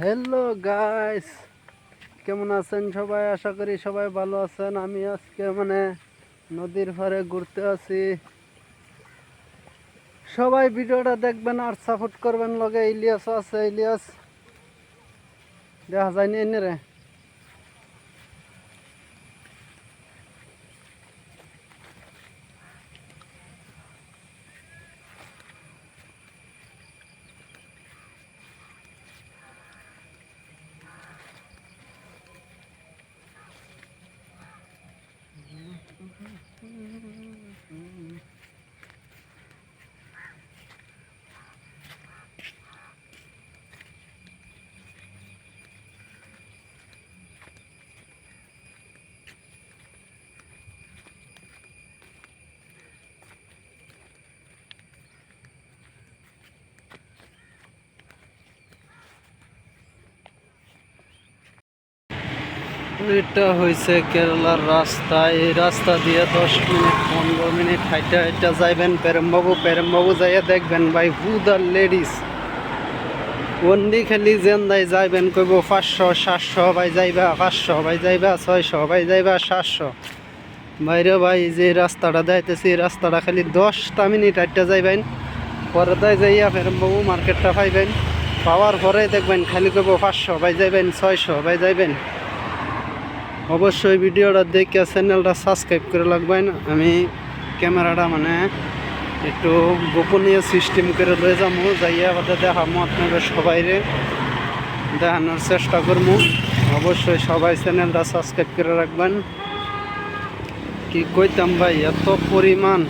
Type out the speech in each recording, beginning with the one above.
Hello guys কেমন আছেন সবাই? আশা করি সবাই ভালো আছেন। আমি আজকে মানে নদীর পাড়ে ঘুরতে আছি। সবাই ভিডিওটা দেখবেন আর সাপোর্ট করবেন লগে। ইলিয়াসও আছে, ইলিয়াস। দেখা যায়নি এনে রে। 음, 음, 음, 음. 음. এটা হয়েছে কেরালার রাস্তা। এই রাস্তা দিয়ে দশ মিনিট, পনেরো মিনিট হাইটা হাইটা যাইবেন, প্রেমবাবু প্রেমবাবু যাইয়া দেখবেন, ভাই হুদার লেডিস ওন্দি খালি জেন্দাই যাইবেন, কইব পাঁচশো, সাতশো, ভাই, যাইবা, পাঁচশো, ভাই, যাইবা, ছয়শো, ভাই, যাইবা, সাতশো। বাইরে ভাই, যে রাস্তাটা যাইতেছি রাস্তাটা খালি দশটা মিনিট হাইটা যাইবেন, পরে তাই যাইয়া প্রেমবাবু মার্কেটটা পাইবেন, পাওয়ার পরে দেখবেন খালি কইব পাঁচশো, ভাই, যাইবেন, ছয়শো, ভাই, যাইবেন। অবশ্যই ভিডিওটা দেখে চ্যানেলটা সাবস্ক্রাইব করে রাখবেন। আমি ক্যামেরাটা মানে একটু গোপনীয় সিস্টেম করে লয়ে যাব, যাইয়া আবার দেখামো আপনাদের সবাইরে। দেখানোর চেষ্টা করব। অবশ্যই সবাই চ্যানেলটা সাবস্ক্রাইব করে রাখবেন। কি কইতাম ভাই, এত পরিমাণ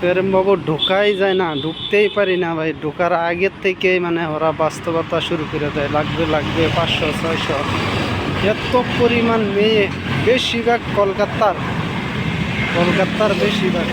প্রেমবাবু ঢোকাই যায় না, ঢুকতেই পারি না ভাই। ঢোকার আগের থেকেই মানে ওরা বাস্তবতা শুরু করে দেয়। লাগবে লাগবে পাঁচশো, ছয়শো। এত পরিমাণ মেয়ে বেশিরভাগ কলকাতার কলকাতার বেশিরভাগ।